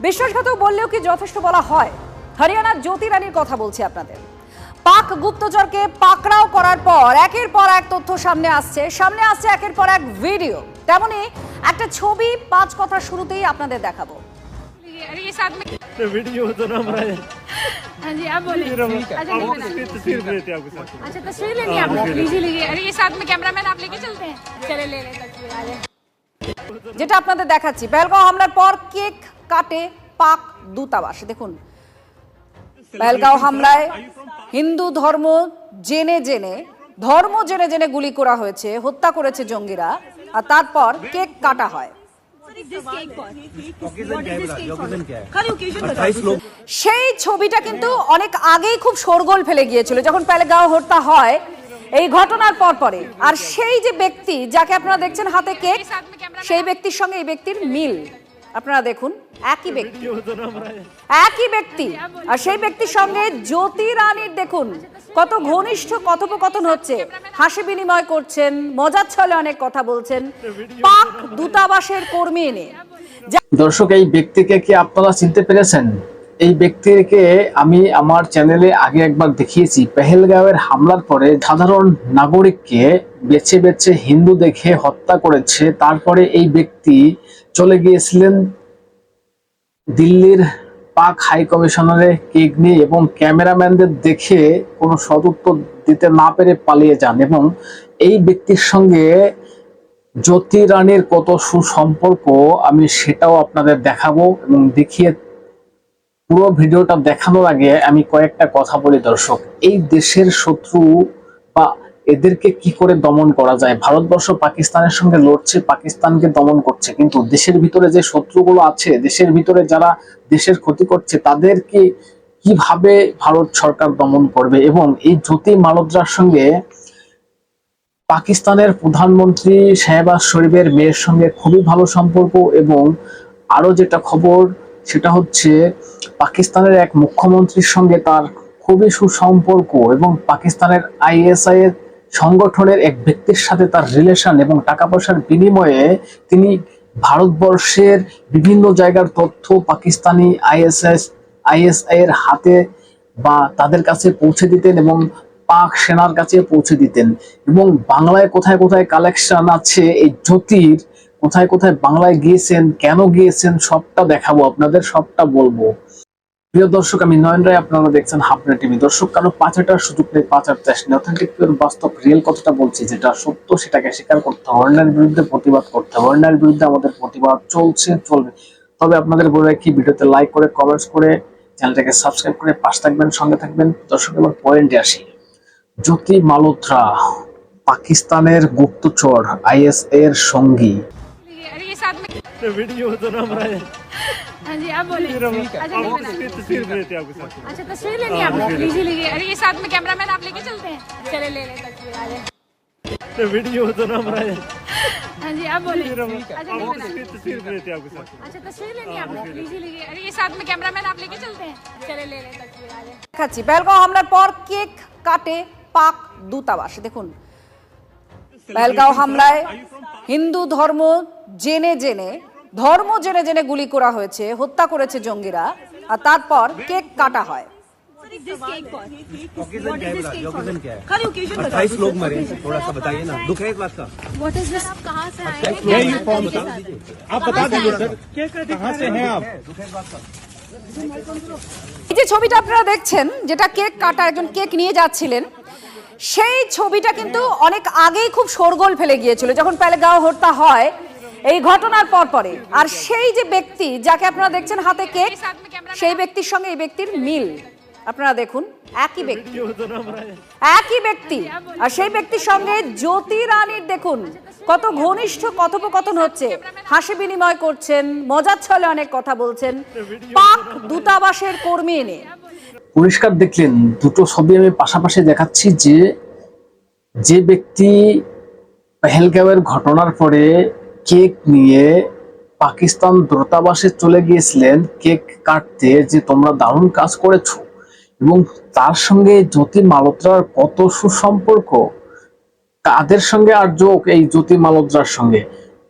বিশ্বাসঘাতক বললেও কি যথেষ্ট বলা হয় হরিয়ানার জ্যোতি রানীর কথা বলছি আপনাদের পাক গুপ্তচরকে পাকড়াও করার পর একের পর এক তথ্য সামনে আসছে সামনে আসছে একের পর এক ভিডিও তেমনি একটা ছবি পাঁচ কথা শুরুতেই আপনাদের দেখাবো अरे ये साथ में तो वीडियो तो ना हमारा हाँ जी आप बोले अच्छा नहीं बना तस्वीर देते आपको साथ अच्छा तस्वीर लेनी है आपको लीजिए लीजिए अरे ये साथ में कैमरामैन आप लेके चलते हैं चले ले ले तस्वीर आ जाए যেটা আপনাদের দেখাচ্ছি পেহেলগাঁও হামলার পর কেক কাটে পাক দূতাবাস। দেখুন পেহেলগাঁও হামলায় হিন্দু ধর্ম জেনে জেনে, ধর্ম জেনে জেনে গুলি করা হয়েছে, হত্যা করেছে জঙ্গিরা, আর তারপর কেক কাটা হয়। সেই ছবিটা কিন্তু অনেক আগেই খুব শোরগোল ফেলে গিয়েছিল, যখন পেহেলগাঁও হত্যা হয় এই ঘটনার পর পরে আর সেই যে ব্যক্তি যাকে আপনারা দেখছেন হাতে কেক, সেই ব্যক্তির সঙ্গে এই ব্যক্তির মিল। আপনারা দেখুন, একই ব্যক্তি। একই ব্যক্তি। আর সেই ব্যক্তির সঙ্গে জ্যোতি রানীর দেখুন, কত ঘনিষ্ঠ কথোপকথন হচ্ছে। হাসি বিনিময় করছেন, মজার ছলে অনেক কথা বলছেন। পাক দূতাবাসের কর্মী এনে দর্শক, এই ব্যক্তিকে কি আপনারা চিনতে পেরেছেন? এই ব্যক্তিকে আমি আমার চ্যানেলে আগে একবার দেখিয়েছি। পেহেলগাঁওয়ের হামলার পরে সাধারণ নাগরিককে বেছে বেছে হিন্দু দেখে হত্যা করেছে। তারপরে এই ব্যক্তি চলে গিয়েছিলেন দিল্লির পাক হাই কমিশনারে কেক নিয়ে এবং ক্যামেরাম্যানদের দেখে কোনো সদুত্তর দিতে না পেরে পালিয়ে যান এবং এই ব্যক্তির সঙ্গে জ্যোতি রানীর কত সুসম্পর্ক আমি সেটাও আপনাদের দেখাবো এবং দেখিয়ে পুরো ভিডিওটা দেখানোর আগে আমি কয়েকটা কথা বলি, দর্শক। এই দেশের শত্রু বা এদেরকে কি করে দমন করা যায়? ভারতবর্ষ পাকিস্তানের সঙ্গে লড়ছে, পাকিস্তানকে দমন করছে। কিন্তু দেশের ভিতরে যে শত্রুগুলো আছে, দেশের ভিতরে যারা দেশের ক্ষতি করছে, তাদেরকে কীভাবে ভারত সরকার দমন করবে? এবং এই জ্যোতি মালদ্রার সঙ্গে পাকিস্তানের প্রধানমন্ত্রী শাহবাজ শরীফের মেয়ের সঙ্গে খুবই ভালো সম্পর্ক এবং আরও যেটা খবর, সেটা হচ্ছে পাকিস্তানের এক মুখ্যমন্ত্রীর সঙ্গে তার খুবই সুসম্পর্ক এবং পাকিস্তানের আইএসআই এর সংগঠনের এক ব্যক্তির সাথে তার রিলেশন এবং টাকা পয়সার বিনিময়ে তিনি ভারতবর্ষের বিভিন্ন জায়গার তথ্য পাকিস্তানি আইএসএস আইএসআই এর হাতে বা তাদের কাছে পৌঁছে দিতেন এবং পাক সেনার কাছে পৌঁছে দিতেন। এবং বাংলায় কোথায় কোথায় কালেকশন আছে, এই জ্যোতির কোথায় কোথায় বাংলায় গিয়েছেন, কেন গিয়েছেন, সবটা দেখাবো, আপনাদের সবটা বলব। প্রিয় দর্শক আমি নয়ন রায় আপনারা দেখছেন হাফনা টিভি। দর্শক কারও পাচারটার সুযোগ নেই পাচার চাষ নেই। অথেন্টিক বাস্তব রিয়েল কথাটা বলছি যেটা সত্য সেটাকে স্বীকার করতে হবে। অন্যের বিরুদ্ধে প্রতিবাদ করতে হবে। অন্যের বিরুদ্ধে আমাদের প্রতিবাদ চলছে চলবে। তবে আপনাদের বলে রাখি ভিডিওতে লাইক করে কমেন্টস করে চ্যানেলটাকে সাবস্ক্রাইব করে পাশ থাকবেন সঙ্গে থাকবেন। দর্শক এবার পয়েন্টে আসি। জ্যোতি মালত্রা পাকিস্তানের গুপ্তচর আইএসএর সঙ্গী। ভিডিও हाँ जी आप बोले अच्छा नहीं बना तस्वीर देते आपको साथ अच्छा तस्वीर लेनी है आपको लीजिए लीजिए अरे ये साथ में कैमरामैन आप लेके चलते हैं चले ले ले तस्वीर आ जाए तो वीडियो तो ना हमारा हाँ जी आप बोले अच्छा नहीं बना तस्वीर देते आपको साथ अच्छा तस्वीर लेनी है आपको लीजिए लीजिए अरे ये साथ में कैमरामैन आप लेके चलते हैं चले ले ले तस्वीर आ जाए দেখাচ্ছি পেহেলগাঁও হামলার পর কেক কাটে পাক দূতাবাস দেখুন পেহেলগাঁও হামলায় হিন্দু ধর্ম জেনে জেনে ধর্ম জেনে জেনে গুলি করা হয়েছে হত্যা করেছে জঙ্গিরা আর তারপর কেক কাটা হয় अट्ठाईस लोग मरे हैं थोड़ा सा बताइए ना दुख है इस बात का व्हाट इज दिस आप कहाँ से आए यही फॉर्म बता दीजिए आप बता दीजिए सर कहाँ से हैं आप এই যে ছবিটা আপনারা দেখছেন যেটা কেক কাটা একজন কেক নিয়ে যাচ্ছিলেন সেই ছবিটা কিন্তু অনেক আগেই খুব শোরগোল ফেলে গিয়েছিল যখন পেলেগাঁও হত্যা হয় এই ঘটনার পর পরে। আর সেই যে ব্যক্তি যাকে আপনারা দেখছেন হাতে কেক সেই ব্যক্তির সঙ্গে এই ব্যক্তির মিল। আপনারা দেখুন, একই ব্যক্তি। একই ব্যক্তি। আর সেই ব্যক্তির সঙ্গে জ্যোতি রানীর দেখুন, কত ঘনিষ্ঠ কথোপকথন হচ্ছে। হাসি বিনিময় করছেন, মজার ছলে অনেক কথা বলছেন। পাক দূতাবাসের কর্মী এনে। পরিষ্কার দেখলেন, দুটো ছবি আমি পাশাপাশি দেখাচ্ছি যে যে ব্যক্তি পেহেলগাঁওয়ের ঘটনার পরে কেক নিয়ে পাকিস্তান দূতাবাসে চলে গিয়েছিলেন কেক কাটতে যে তোমরা দারুণ কাজ করেছ। এবং তার সঙ্গে জ্যোতি মালোত্রার কত সুসম্পর্ক, তাদের সঙ্গে আর যোগ এই জ্যোতি মালোত্রার সঙ্গে।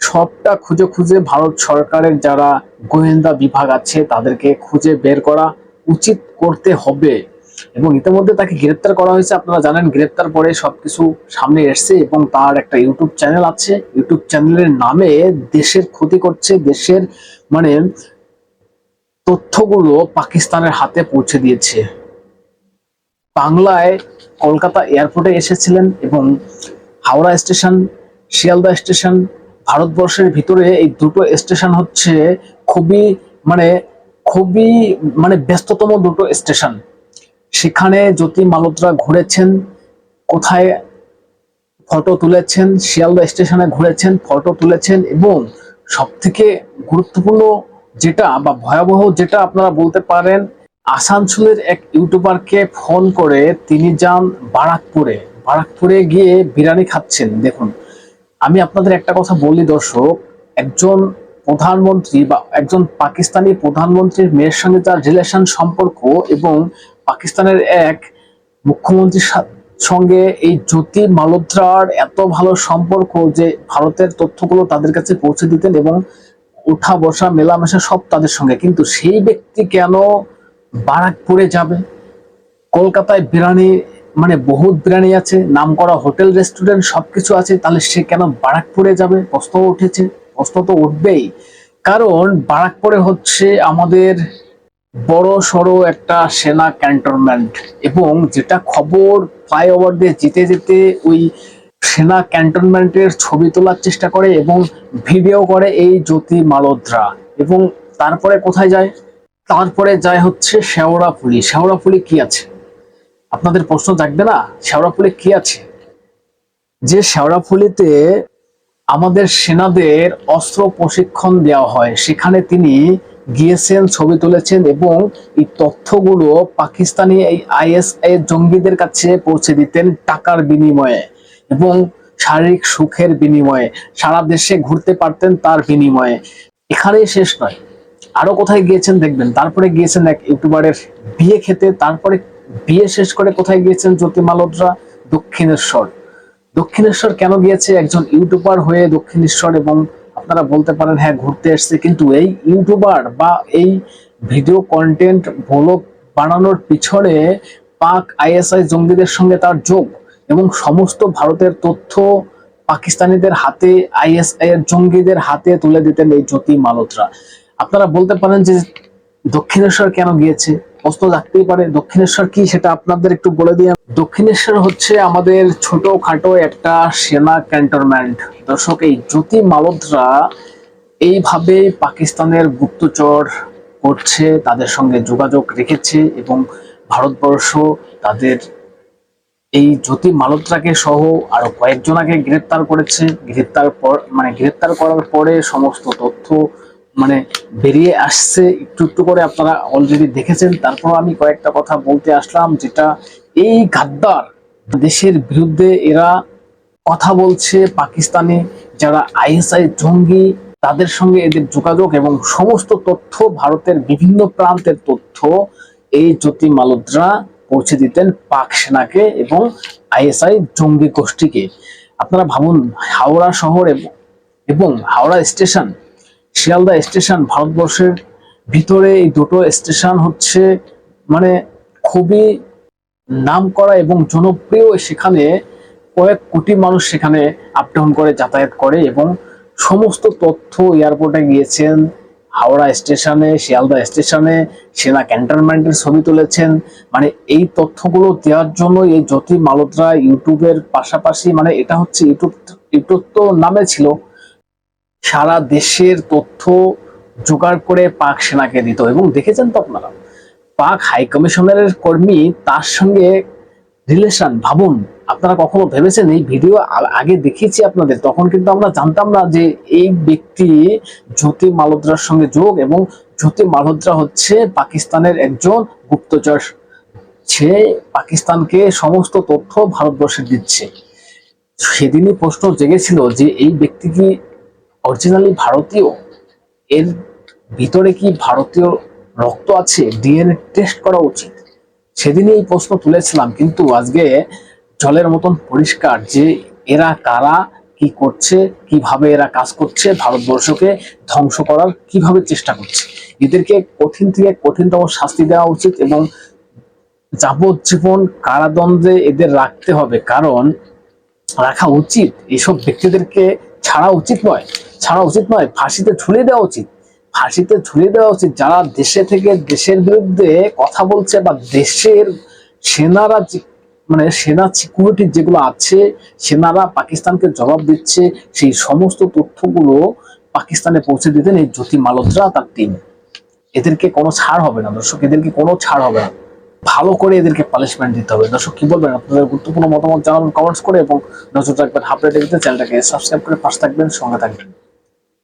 সবটা খুঁজে খুঁজে ভারত সরকারের যারা গোয়েন্দা বিভাগ আছে, তাদেরকে খুঁজে বের করা উচিত করতে হবে। এবং ইতিমধ্যে তাকে গ্রেপ্তার করা হয়েছে। আপনারা জানেন, গ্রেপ্তার পরে সবকিছু সামনে এসছে এবং তার একটা ইউটিউব চ্যানেল আছে। ইউটিউব চ্যানেলের নামে দেশের ক্ষতি করছে, দেশের মানে তথ্যগুলো পাকিস্তানের হাতে পৌঁছে দিয়েছে। বাংলায় কলকাতা এয়ারপোর্টে এসেছিলেন এবং হাওড়া স্টেশন, শিয়ালদা স্টেশন, ভারতবর্ষের ভিতরে এই দুটো স্টেশন হচ্ছে খুবই মানে খুবই মানে ব্যস্ততম দুটো স্টেশন। সেখানে জ্যোতি মালত্রা ঘুরেছেন, কোথায় ফটো তুলেছেন, শিয়ালদা স্টেশনে ঘুরেছেন ফটো তুলেছেন এবং সব থেকে গুরুত্বপূর্ণ যেটা বা ভয়াবহ যেটা আপনারা বলতে পারেন, আসানসোলের এক ইউটিউবারকে ফোন করে তিনি যান বারাকপুরে। বারাকপুরে গিয়ে বিরিয়ানি খাচ্ছেন। দেখুন, আমি আপনাদের একটা কথা বলি দর্শক, একজন প্রধানমন্ত্রী বা একজন পাকিস্তানি প্রধানমন্ত্রীর মেয়ের সঙ্গে তার রিলেশন সম্পর্ক এবং পাকিস্তানের এক মুখ্যমন্ত্রীর সঙ্গে এই জ্যোতি মালোত্রার এত ভালো সম্পর্ক যে ভারতের তথ্যগুলো তাদের কাছে পৌঁছে দিতেন এবং উঠা, বসা, মেলামেশা সব তাদের সঙ্গে। কিন্তু সেই ব্যক্তি কেন বারাকপুরে যাবে? কলকাতায় বিরিয়ানি মানে বহুত বিরিয়ানি আছে নাম করা হোটেল, রেস্টুরেন্ট সবকিছু আছে, তাহলে সে কেন বারাকপুরে যাবে? প্রশ্ন উঠেছে, প্রশ্ন তো উঠবেই। কারণ বারাকপুরে হচ্ছে আমাদের বড় সড়ো একটা সেনা ক্যান্টনমেন্ট এবং যেটা খবর ফ্লাইওভার দিয়ে যেতে যেতে ওই সেনা ক্যান্টনমেন্টের ছবি তোলার চেষ্টা করে এবং ভিডিও করে এই জ্যোতি মালোদ্রা। এবং তারপরে কোথায় যায়? তারপরে যায় হচ্ছে শেওড়াফুলি শেওড়াফুলি কি আছে? আপনাদের প্রশ্ন জাগবে না? শেওড়াফুলি কি আছে? যে শেওড়াফুলিতে আমাদের সেনাদের অস্ত্র প্রশিক্ষণ দেওয়া হয়, সেখানে তিনি গিয়েছেন, ছবি তুলেছেন এবং এই তথ্যগুলো পাকিস্তানি এই আইএসআই জঙ্গিদের কাছে পৌঁছে দিতেন টাকার বিনিময়ে এবং শারীরিক সুখের বিনিময়ে। সারা দেশে ঘুরতে পারতেন তার বিনিময়ে। এখানেই শেষ নয়। আরও কোথায় গিয়েছেন দেখবেন। তারপরে গিয়েছেন এক ইউটিউবারের বিয়ে খেতে। তারপরে বিয়ে শেষ করে কোথায় গিয়েছেন জ্যোতি মালোদ্রা দক্ষিণেশ্বর। দক্ষিণেশ্বর কেন গিয়েছে? একজন ইউটিউবার হয়ে দক্ষিণেশ্বর এবং আপনারা বলতে পারেন হ্যাঁ ঘুরতে এসছে। কিন্তু এই ইউটিউবার বা এই ভিডিও কন্টেন্ট ব্লগ বানানোর পিছনে পাক আইএসআই জঙ্গিদের সঙ্গে তার যোগ এবং সমস্ত ভারতের তথ্য পাকিস্তানিদের হাতে, আইএসআই এর জঙ্গিদের হাতে তুলে দিতেন এই জ্যোতি মালোত্রা আপনারা বলতে পারেন যে দক্ষিণেশ্বর কেন গিয়েছে? প্রশ্ন থাকতেই পারে, দক্ষিণেশ্বর কি? সেটা আপনাদের একটু বলে দিয়ে দক্ষিণেশ্বর হচ্ছে আমাদের ছোটখাটো একটা সেনা ক্যান্টনমেন্ট। দর্শক, এই জ্যোতি মালোদ্রা এইভাবে পাকিস্তানের গুপ্তচর করছে, তাদের সঙ্গে যোগাযোগ রেখেছে এবং ভারতবর্ষ তাদের এই জ্যোতি মালোত্রাকে সহ আরও কয়েকজনাকে গ্রেপ্তার করেছে। গ্রেপ্তার পর মানে গ্রেপ্তার করার পরে সমস্ত তথ্য মানে বেরিয়ে আসছে, একটু একটু করে আপনারা অলরেডি দেখেছেন। তারপর আমি কয়েকটা কথা বলতে আসলাম, যেটা এই গাদ্দার দেশের বিরুদ্ধে এরা কথা বলছে, পাকিস্তানে যারা আইএসআই জঙ্গি, তাদের সঙ্গে এদের যোগাযোগ এবং সমস্ত তথ্য, ভারতের বিভিন্ন প্রান্তের তথ্য, এই জ্যোতি মালোদ্রা পৌঁছে দিতেন পাক সেনাকে এবং আইএসআই জঙ্গি গোষ্ঠীকে। আপনারা ভাবুন, হাওড়া শহর এবং- হাওড়া স্টেশন শিয়ালদা স্টেশন ভারতবর্ষের ভিতরে এই দুটো স্টেশন হচ্ছে মানে খুবই নাম করা এবং জনপ্রিয় সেখানে কয়েক কোটি মানুষ সেখানে আপ ডাউন করে যাতায়াত করে এবং সমস্ত তথ্য এয়ারপোর্টে গিয়েছেন, হাওড়া স্টেশনে, শিয়ালদা স্টেশনে, সেনা ক্যান্টনমেন্টের ছবি তুলেছেন। মানে এই তথ্যগুলো দেওয়ার জন্য এই জ্যোতি মালোত্রা ইউটিউবের পাশাপাশি মানে এটা হচ্ছে ইউটিউব ইউটিউব তো নামে ছিল সারা দেশের তথ্য জোগাড় করে পাক সেনাকে দিত। এবং দেখেছেন তো আপনারা, পাক হাই কমিশনারের কর্মী তার সঙ্গে রিলেশন ভাবুন, আপনারা কখনো ভেবেছেন এই ভিডিও আগে দেখিয়েছি আপনাদের, তখন কিন্তু আমরা জানতাম না যে এই ব্যক্তি জ্যোতি মালোদ্রার সঙ্গে যোগ এবং জ্যোতি মালোদ্রা হচ্ছে পাকিস্তানের একজন গুপ্তচর। সে পাকিস্তানকে সমস্ত তথ্য ভারতবর্ষে দিচ্ছে। সেদিনই প্রশ্ন জেগেছিল যে এই ব্যক্তি কি অরিজিনালি ভারতীয়, এর ভিতরে কি ভারতীয় রক্ত আছে? ডিএনএ টেস্ট করা উচিত। সেদিনই এই প্রশ্ন তুলেছিলাম, কিন্তু আজকে জলের মতন পরিষ্কার যে এরা কারা, কি করছে, কীভাবে এরা কাজ করছে, ভারতবর্ষকে ধ্বংস করার কীভাবে চেষ্টা করছে। এদেরকে কঠিন থেকে কঠিনতম শাস্তি দেওয়া উচিত এবং যাবজ্জীবন কারাদণ্ডে এদের রাখতে হবে। কারণ রাখা উচিত এসব ব্যক্তিদেরকে ছাড়া উচিত নয়। ছাড়া উচিত নয়, ফাঁসিতে ঝুলিয়ে দেওয়া উচিত। ফাঁসিতে ঝুলিয়ে দেওয়া উচিত যারা দেশে থেকে দেশের বিরুদ্ধে কথা বলছে বা দেশের সেনারা মানে সেনা সিকিউরিটি যেগুলো আছে, সেনারা পাকিস্তানকে জবাব দিচ্ছে, সেই সমস্ত তথ্যগুলো পাকিস্তানে পৌঁছে দিতেন এই জ্যোতি মালোত্রা তার টিম এদেরকে কোনো ছাড় হবে না, দর্শক, এদেরকে কোনো ছাড় হবে না। ভালো করে এদেরকে পানিশমেন্ট দিতে হবে। দর্শক, কি বলবেন? আপনাদের গুরুত্বপূর্ণ মতামত জানাবেন কমেন্টস করে, এবং নজর রাখবেন হাফ রেটে চ্যানেলটাকে সাবস্ক্রাইব করে পাশে থাকবেন, সঙ্গে থাকবেন।